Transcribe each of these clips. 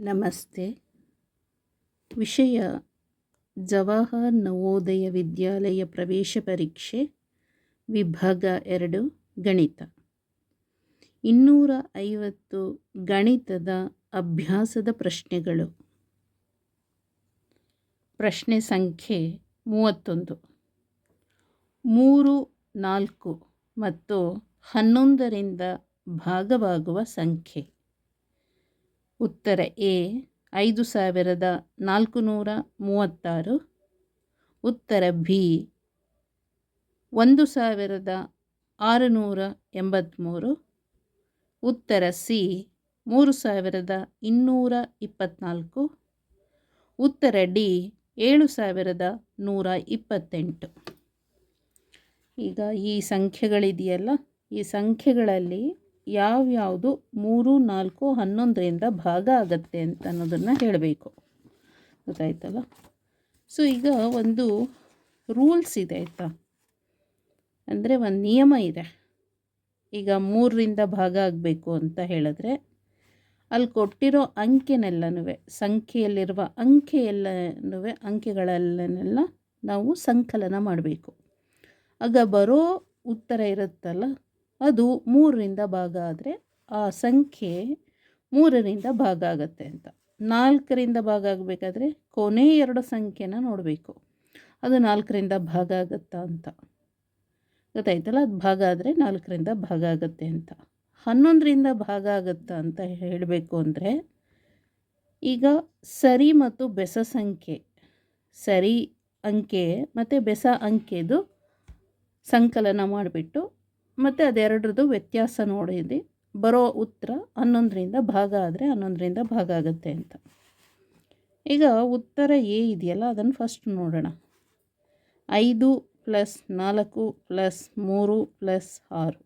ನಮಸ್ತೆ. ವಿಷಯ ಜವಾಹರ್ ನವೋದಯ ವಿದ್ಯಾಲಯ ಪ್ರವೇಶ ಪರೀಕ್ಷೆ, ವಿಭಾಗ ಎರಡು, ಗಣಿತ. ಇನ್ನೂರ ಐವತ್ತು ಗಣಿತದ ಅಭ್ಯಾಸದ ಪ್ರಶ್ನೆಗಳು. ಪ್ರಶ್ನೆ ಸಂಖ್ಯೆ ಮೂವತ್ತೊಂದು. ಮೂರು, ನಾಲ್ಕು ಮತ್ತು ಹನ್ನೊಂದರಿಂದ ಭಾಗವಾಗುವ ಸಂಖ್ಯೆ. ಉತ್ತರ ಎ, ಐದು ಸಾವಿರದ ನಾಲ್ಕು ನೂರ ಮೂವತ್ತಾರು. ಉತ್ತರ ಬಿ, ಒಂದು ಸಾವಿರದ ಆರುನೂರ ಎಂಬತ್ತ್ಮೂರು ಉತ್ತರ ಸಿ, ಮೂರು ಸಾವಿರದ ಇನ್ನೂರ ಇಪ್ಪತ್ತ್ನಾಲ್ಕು ಉತ್ತರ ಡಿ, ಏಳು ಸಾವಿರದ ನೂರ ಇಪ್ಪತ್ತೆಂಟು. ಈಗ ಈ ಸಂಖ್ಯೆಗಳಿದೆಯಲ್ಲ, ಈ ಸಂಖ್ಯೆಗಳಲ್ಲಿ ಯಾವ್ಯಾವುದು ಮೂರು, ನಾಲ್ಕು, ಹನ್ನೊಂದರಿಂದ ಭಾಗ ಆಗತ್ತೆ ಅಂತ ಅನ್ನೋದನ್ನು ಹೇಳಬೇಕು. ಗೊತ್ತಾಯ್ತಲ್ಲ? ಸೊ ಈಗ ಒಂದು ರೂಲ್ಸ್ ಇದೆ ಆಯಿತಾ? ಅಂದರೆ ಒಂದು ನಿಯಮ ಇದೆ. ಈಗ ಮೂರರಿಂದ ಭಾಗ ಆಗಬೇಕು ಅಂತ ಹೇಳಿದ್ರೆ, ಅಲ್ಲಿ ಕೊಟ್ಟಿರೋ ಅಂಕೆನೆಲ್ಲನೂ ಸಂಖ್ಯೆಯಲ್ಲಿರುವ ಅಂಕೆ ಅಂಕೆಗಳಲ್ಲನೆಲ್ಲ ಅಂಕೆಗಳೆಲ್ಲನೆಲ್ಲ ನಾವು ಸಂಕಲನ ಮಾಡಬೇಕು. ಆಗ ಬರೋ ಉತ್ತರ ಇರುತ್ತಲ್ಲ? ಅದು ಮೂರರಿಂದ ಭಾಗ ಆದರೆ ಆ ಸಂಖ್ಯೆ ಮೂರರಿಂದ ಭಾಗ ಆಗುತ್ತೆ ಅಂತ. ನಾಲ್ಕರಿಂದ ಭಾಗ ಆಗಬೇಕಾದ್ರೆ ಕೊನೆ ಎರಡು ಸಂಖ್ಯೆನ ನೋಡಬೇಕು. ಅದು ನಾಲ್ಕರಿಂದ ಭಾಗ ಆಗುತ್ತಾ ಅಂತ. ಗೊತ್ತಾಯ್ತಲ್ಲ? ಅದು ಭಾಗ ಆದರೆ ನಾಲ್ಕರಿಂದ ಭಾಗ ಆಗುತ್ತೆ ಅಂತ. ಹನ್ನೊಂದರಿಂದ ಭಾಗ ಆಗುತ್ತಾ ಅಂತ ಹೇಳಬೇಕು ಅಂದರೆ ಈಗ ಸರಿ ಮತ್ತು ಬೆಸ ಸಂಖ್ಯೆ. ಸರಿ ಅಂಕೆ ಮತ್ತು ಬೆಸ ಅಂಕೆದು ಸಂಕಲನ ಮಾಡಿಬಿಟ್ಟು ಮತ್ತು ಅದೆರಡರದ್ದು ವ್ಯತ್ಯಾಸ ನೋಡಿದ್ದು ಬರೋ ಉತ್ತರ ಹನ್ನೊಂದರಿಂದ ಭಾಗ ಆದರೆ ಹನ್ನೊಂದರಿಂದ ಭಾಗ ಆಗುತ್ತೆ ಅಂತ. ಈಗ ಉತ್ತರ ಎ ಇದೆಯಲ್ಲ, ಅದನ್ನು ಫಸ್ಟ್ ನೋಡೋಣ. ಐದು ಪ್ಲಸ್ ನಾಲ್ಕು ಪ್ಲಸ್ ಮೂರು ಪ್ಲಸ್ ಆರು.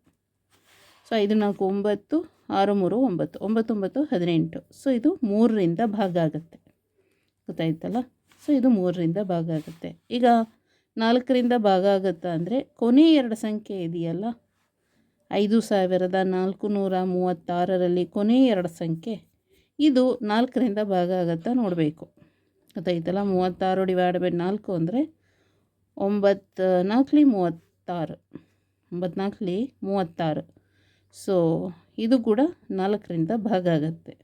ಸೊ ಐದು, ನಾಲ್ಕು, ಒಂಬತ್ತು, ಆರು, ಮೂರು, ಒಂಬತ್ತು. ಒಂಬತ್ತೊಂಬತ್ತು ಹದಿನೆಂಟು. ಸೊ ಇದು ಮೂರರಿಂದ ಭಾಗ ಆಗುತ್ತೆ. ಗೊತ್ತಾಯ್ತಲ್ಲ? ಸೊ ಇದು ಮೂರರಿಂದ ಭಾಗ ಆಗುತ್ತೆ. ಈಗ ನಾಲ್ಕರಿಂದ ಭಾಗ ಆಗುತ್ತಾ ಅಂದರೆ ಕೊನೆ ಎರಡು ಸಂಖ್ಯೆ ಇದೆಯಲ್ಲ ಐದು ಸಾವಿರದ ನಾಲ್ಕು ನೂರ ಮೂವತ್ತಾರರಲ್ಲಿ ಕೊನೆ ಎರಡು ಸಂಖ್ಯೆ. ಇದು ನಾಲ್ಕರಿಂದ ಭಾಗ ಆಗುತ್ತಾ ನೋಡಬೇಕು. ಗೊತ್ತಾಯ್ತಲ್ಲ ಮೂವತ್ತಾರು ಡಿವೈಡ್ ಬೈ ನಾಲ್ಕು ಅಂದರೆ ಒಂಬತ್ತು ನಾಲ್ಕಲಿ ಮೂವತ್ತಾರು. ಒಂಬತ್ತು ನಾಲ್ಕಲಿ ಮೂವತ್ತಾರು. ಸೊ ಇದು ಕೂಡ ನಾಲ್ಕರಿಂದ ಭಾಗ ಆಗುತ್ತೆ.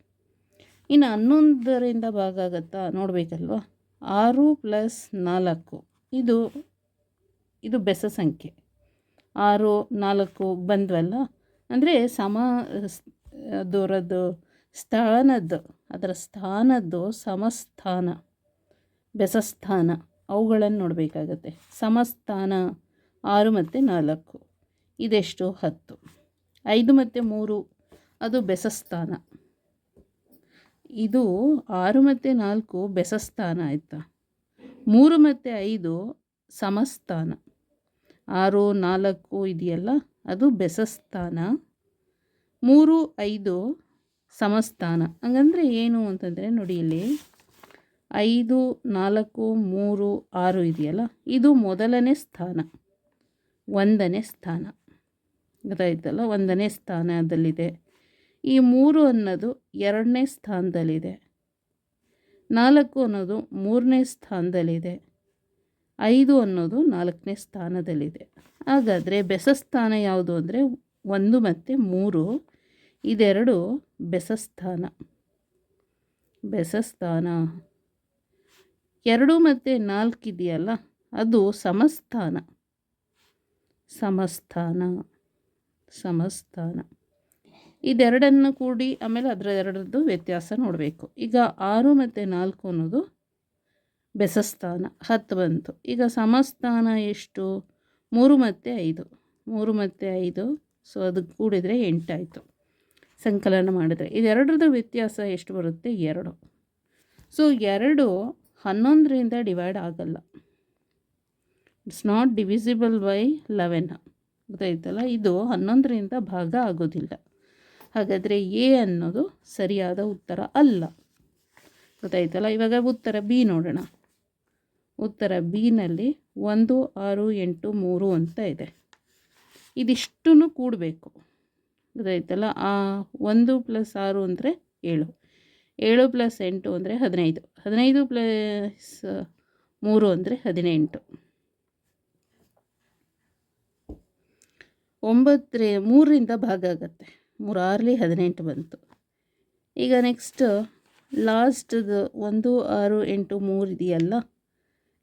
ಇನ್ನು ಹನ್ನೊಂದರಿಂದ ಭಾಗ ಆಗುತ್ತಾ ನೋಡಬೇಕಲ್ವಾ? ಆರು ಪ್ಲಸ್ ನಾಲ್ಕು. ಇದು ಇದು ಬೆಸ ಸಂಖ್ಯೆ. ಆರು, ನಾಲ್ಕು ಬಂದ್ವಲ್ಲ? ಅಂದರೆ ಸಮ, ದೂರದ್ದು ಸ್ಥಾನದ್ದು ಅದರ ಸ್ಥಾನದ್ದು ಸಮಸ್ಥಾನ, ಬೆಸಸ್ಥಾನ, ಅವುಗಳನ್ನು ನೋಡಬೇಕಾಗತ್ತೆ. ಸಮಸ್ಥಾನ, ಆರು ಮತ್ತು ನಾಲ್ಕು, ಇದೆಷ್ಟು? ಹತ್ತು. ಐದು ಮತ್ತು ಮೂರು, ಅದು ಬೆಸಸ್ಥಾನ. ಇದು ಆರು ಮತ್ತು ನಾಲ್ಕು ಬೆಸಸ್ಥಾನ ಆಯಿತಾ? ಮೂರು ಮತ್ತು ಐದು ಸಮಸ್ಥಾನ. ಆರು, ನಾಲ್ಕು ಇದೆಯಲ್ಲ? ಅದು ಬೆಸಸ್ಥಾನ ಮೂರು, ಐದು ಸಮಸ್ಥಾನ. ಹಂಗಂದರೆ ಏನು ಅಂತಂದರೆ ನೋಡಿ ಇಲ್ಲಿ. ಐದು, ನಾಲ್ಕು, ಮೂರು, ಆರು ಇದೆಯಲ್ಲ? ಇದು ಮೊದಲನೇ ಸ್ಥಾನ. ಒಂದನೇ ಸ್ಥಾನ. ಗೊತ್ತಾಯ್ತಲ್ಲ? ಒಂದನೇ ಸ್ಥಾನದಲ್ಲಿದೆ. ಈ ಮೂರು ಅನ್ನೋದು ಎರಡನೇ ಸ್ಥಾನದಲ್ಲಿದೆ. ನಾಲ್ಕು ಅನ್ನೋದು ಮೂರನೇ ಸ್ಥಾನದಲ್ಲಿದೆ. ಐದು ಅನ್ನೋದು ನಾಲ್ಕನೇ ಸ್ಥಾನದಲ್ಲಿದೆ. ಹಾಗಾದರೆ ಬೆಸಸ್ಥಾನ ಯಾವುದು ಅಂದರೆ ಒಂದು ಮತ್ತು ಮೂರು, ಇದೆರಡು ಬೆಸಸ್ಥಾನ ಬೆಸಸ್ಥಾನ ಎರಡು ಮತ್ತು ನಾಲ್ಕು ಇದೆಯಲ್ಲ, ಅದು ಸಮಸ್ಥಾನ. ಸಮಸ್ಥಾನ. ಸಮಸ್ಥಾನ. ಇದೆರಡನ್ನು ಕೂಡಿ ಆಮೇಲೆ ಅದರ ಎರಡರದ್ದು ವ್ಯತ್ಯಾಸ ನೋಡಬೇಕು. ಈಗ ಆರು ಮತ್ತು ನಾಲ್ಕು ಅನ್ನೋದು ಬೆಸಸ್ಥಾನ ಹತ್ತು ಬಂತು. ಈಗ ಸಮಸ್ಥಾನ ಎಷ್ಟು? ಮೂರು ಮತ್ತು ಐದು. ಮೂರು ಮತ್ತು ಐದು. ಸೊ ಅದು ಕೂಡಿದರೆ ಎಂಟಾಯಿತು. ಸಂಕಲನ ಮಾಡಿದರೆ. ಇದೆರಡರದ್ದು ವ್ಯತ್ಯಾಸ ಎಷ್ಟು ಬರುತ್ತೆ? ಎರಡು. ಸೊ ಎರಡು ಹನ್ನೊಂದರಿಂದ ಡಿವೈಡ್ ಆಗಲ್ಲ. It's not divisible by eleven ಗೊತ್ತಾಯ್ತಲ್ಲ? ಇದು ಹನ್ನೊಂದರಿಂದ ಭಾಗ ಆಗೋದಿಲ್ಲ. ಹಾಗಾದರೆ ಎ ಅನ್ನೋದು ಸರಿಯಾದ ಉತ್ತರ ಅಲ್ಲ. ಗೊತ್ತಾಯ್ತಲ್ಲ? ಇವಾಗ ಉತ್ತರ ಬಿ ನೋಡೋಣ. ಉತ್ತರ ಬಿನಲ್ಲಿ ಒಂದು, ಆರು, ಎಂಟು, ಮೂರು ಅಂತ ಇದೆ. ಇದಿಷ್ಟೂ ಕೂಡಬೇಕು. ಗೊತ್ತಾಯ್ತಲ್ಲ? ಆ ಒಂದು ಪ್ಲಸ್ ಆರು ಅಂದರೆ ಏಳು. ಏಳು ಪ್ಲಸ್ ಎಂಟು ಅಂದರೆ ಹದಿನೈದು. ಹದಿನೈದು ಪ್ಲಸ್ ಮೂರು ಅಂದರೆ ಹದಿನೆಂಟು. ಒಂಬತ್ತರ, ಮೂರರಿಂದ ಭಾಗ ಆಗುತ್ತೆ. ಮೂರು ಆರಲಿ ಹದಿನೆಂಟು ಬಂತು. ಈಗ ನೆಕ್ಸ್ಟ್ ಲಾಸ್ಟ್ದು ಒಂದು, ಆರು, ಎಂಟು, ಮೂರು ಇದೆಯಲ್ಲ?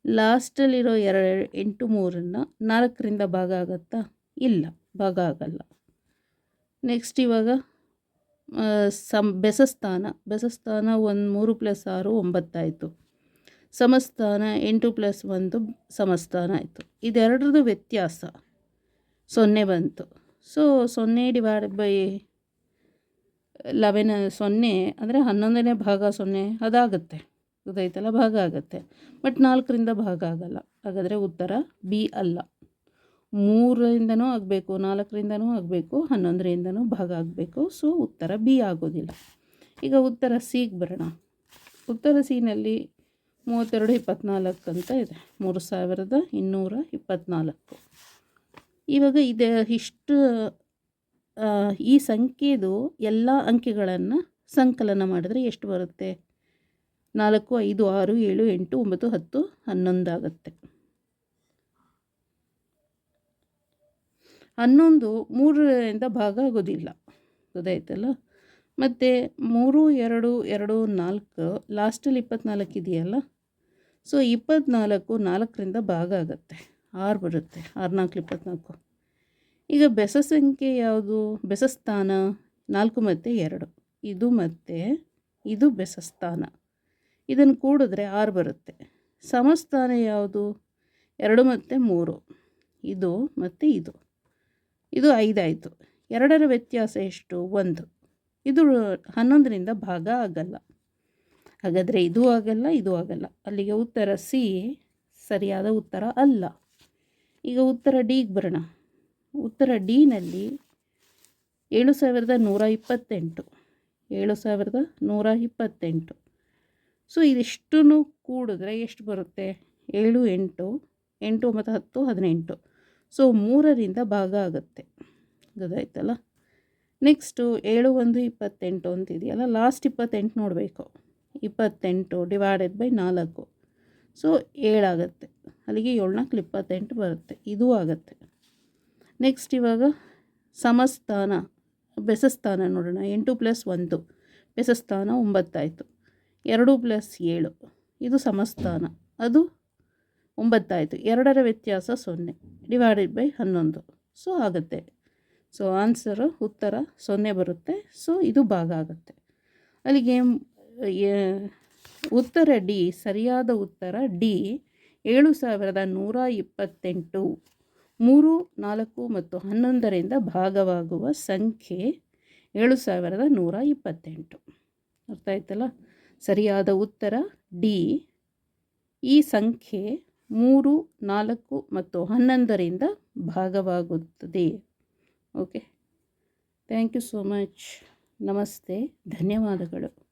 ಲಾಸ್ಟಲ್ಲಿರೋ ಎರಡು ಎಂಟು ಮೂರನ್ನು ನಾಲ್ಕರಿಂದ ಭಾಗ ಆಗುತ್ತಾ? ಇಲ್ಲ, ಭಾಗ ಆಗಲ್ಲ. ನೆಕ್ಸ್ಟ್ ಇವಾಗ ಸಮ ಬೆಸಸ್ಥಾನ ಬೆಸಸ್ಥಾನ ಒಂದು ಮೂರು ಪ್ಲಸ್ ಆರು ಒಂಬತ್ತಾಯಿತು. ಸಮಸ್ಥಾನ ಎಂಟು ಪ್ಲಸ್ ಒಂದು ಸಮಸ್ಥಾನ ಆಯಿತು. ಇದೆರಡರದ್ದು ವ್ಯತ್ಯಾಸ. ಸೊನ್ನೆ ಬಂತು. ಸೊ, ಸೊನ್ನೆ ಡಿವೈಡ್ ಬೈ ಲೆವೆನ್, ಸೊನ್ನೆ ಅಂದರೆ ಹನ್ನೊಂದನೇ ಭಾಗ ಸೊನ್ನೆ ಅದಾಗುತ್ತೆ. ಗೊತ್ತಾಯ್ತಲ್ಲ ಭಾಗ ಆಗುತ್ತೆ. ಬಟ್ ನಾಲ್ಕರಿಂದ ಭಾಗ ಆಗಲ್ಲ. ಹಾಗಾದರೆ ಉತ್ತರ ಬಿ ಅಲ್ಲ. ಮೂರರಿಂದನೂ ಆಗಬೇಕು, ನಾಲ್ಕರಿಂದನೂ ಆಗಬೇಕು, ಹನ್ನೊಂದರಿಂದನೂ ಭಾಗ ಆಗಬೇಕು. ಸೊ ಉತ್ತರ ಬಿ ಆಗೋದಿಲ್ಲ. ಈಗ ಉತ್ತರ ಸಿಗೆ ಬರೋಣ. ಉತ್ತರ ಸಿನಲ್ಲಿ ಮೂವತ್ತೆರಡು ಇಪ್ಪತ್ನಾಲ್ಕು ಅಂತ ಇದೆ. ಮೂರು ಸಾವಿರದ ಇನ್ನೂರ ಇಪ್ಪತ್ತ್ನಾಲ್ಕು ಇವಾಗ ಇದೆ ಇಷ್ಟು ಈ ಸಂಖ್ಯೆದು ಎಲ್ಲ ಅಂಕೆಗಳನ್ನು ಸಂಕಲನ ಮಾಡಿದ್ರೆ ಎಷ್ಟು ಬರುತ್ತೆ? ನಾಲ್ಕು, ಐದು, ಆರು, ಏಳು, ಎಂಟು, ಒಂಬತ್ತು, ಹತ್ತು, ಹನ್ನೊಂದು ಆಗುತ್ತೆ. ಹನ್ನೊಂದು ಮೂರರಿಂದ ಭಾಗ ಆಗೋದಿಲ್ಲ. ಗೊತ್ತಾಯ್ತಲ್ಲ? ಮತ್ತು ಮೂರು, ಎರಡು ಎರಡು, ನಾಲ್ಕು, ಲಾಸ್ಟಲ್ಲಿ ಇಪ್ಪತ್ನಾಲ್ಕು ಇದೆಯಲ್ಲ? ಸೊ, ಇಪ್ಪತ್ನಾಲ್ಕು ನಾಲ್ಕರಿಂದ ಭಾಗ ಆಗುತ್ತೆ. ಆರು ಬರುತ್ತೆ ಆರು ನಾಲ್ಕು ಇಪ್ಪತ್ತ್ನಾಲ್ಕು ಈಗ ಬೆಸ ಸಂಖ್ಯೆ ಯಾವುದು? ಬೆಸಸ್ಥಾನ, ನಾಲ್ಕು ಮತ್ತು ಎರಡು. ಇದು ಮತ್ತು, ಇದು ಬೆಸಸ್ಥಾನ. ಇದನ್ನು ಕೂಡಿದ್ರೆ ಆರು ಬರುತ್ತೆ. ಸಮಸ್ಥಾನ ಯಾವುದು? ಎರಡು ಮತ್ತು ಮೂರು. ಇದು ಮತ್ತು ಇದು. ಇದು ಐದಾಯಿತು. ಎರಡರ ವ್ಯತ್ಯಾಸ ಎಷ್ಟು? ಒಂದು. ಇದು ಹನ್ನೊಂದರಿಂದ ಭಾಗ ಆಗಲ್ಲ. ಹಾಗಾದರೆ ಇದು ಆಗಲ್ಲ ಇದು ಆಗಲ್ಲ. ಅಲ್ಲಿಗೆ ಉತ್ತರ ಸಿ, ಸರಿಯಾದ ಉತ್ತರ ಅಲ್ಲ. ಈಗ ಉತ್ತರ ಡಿಗೆ ಬರೋಣ. ಉತ್ತರ ಡಿನಲ್ಲಿ ಏಳು ಸಾವಿರದ ನೂರ ಇಪ್ಪತ್ತೆಂಟು. ಏಳು ಸಾವಿರದ ನೂರ ಇಪ್ಪತ್ತೆಂಟು. ಸೊ ಇದಿಷ್ಟು ಕೂಡಿದ್ರೆ ಎಷ್ಟು ಬರುತ್ತೆ? ಏಳು, ಎಂಟು ಎಂಟು, ಒಂಬತ್ತು, ಹತ್ತು, ಹದಿನೆಂಟು. ಸೊ, ಮೂರರಿಂದ ಭಾಗ ಆಗುತ್ತೆ. ಗೊತ್ತಾಯ್ತಲ್ಲ? ನೆಕ್ಸ್ಟು, ಏಳು, ಒಂದು, ಇಪ್ಪತ್ತೆಂಟು ಅಂತಿದೆಯಲ್ಲ? ಲಾಸ್ಟ್ ಇಪ್ಪತ್ತೆಂಟು ನೋಡಬೇಕು. ಇಪ್ಪತ್ತೆಂಟು ಡಿವೈಡೆಡ್ ಬೈ ನಾಲ್ಕು. ಸೊ ಏಳಾಗುತ್ತೆ ಅಲ್ಲಿಗೆ ಏಳ್ನಾಲ್ಕು ಇಪ್ಪತ್ತೆಂಟು ಬರುತ್ತೆ. ಇದು ಆಗುತ್ತೆ. ನೆಕ್ಸ್ಟ್ ಇವಾಗ ಸಮಸ್ಥಾನ ಬೆಸಸ್ಥಾನ ನೋಡೋಣ. ಎಂಟು ಪ್ಲಸ್ ಒಂದು. ಬೆಸಸ್ಥಾನ ಒಂಬತ್ತಾಯಿತು. ಎರಡು ಪ್ಲಸ್ ಏಳು. ಇದು ಸಮಸ್ಥಾನ. ಅದು ಒಂಬತ್ತಾಯಿತು. ಎರಡರ ವ್ಯತ್ಯಾಸ ಸೊನ್ನೆ. ಡಿವೈಡೆಡ್ ಬೈ ಹನ್ನೊಂದು. ಸೊ, ಆಗುತ್ತೆ. ಸೊ, ಆನ್ಸರು ಉತ್ತರ ಸೊನ್ನೆ ಬರುತ್ತೆ. ಸೊ, ಇದು ಭಾಗ ಆಗುತ್ತೆ. ಅಲ್ಲಿಗೆ ಉತ್ತರ ಡಿ, ಸರಿಯಾದ ಉತ್ತರ ಡಿ, ಏಳು ಸಾವಿರದ ನೂರ ಇಪ್ಪತ್ತೆಂಟು. ಮೂರು, ನಾಲ್ಕು ಮತ್ತು ಹನ್ನೊಂದರಿಂದ ಭಾಗವಾಗುವ ಸಂಖ್ಯೆ ಏಳು ಸಾವಿರದ ನೂರ ಇಪ್ಪತ್ತೆಂಟು. ಅರ್ಥ ಆಯ್ತಲ್ಲ? ಸರಿಯಾದ ಉತ್ತರ ಡಿ. ಈ ಸಂಖ್ಯೆ ಮೂರು, ನಾಲ್ಕು ಮತ್ತು ಹನ್ನೊಂದರಿಂದ ಭಾಗವಾಗುತ್ತದೆ. Okay. Thank you so much. ನಮಸ್ತೆ. ಧನ್ಯವಾದಗಳು.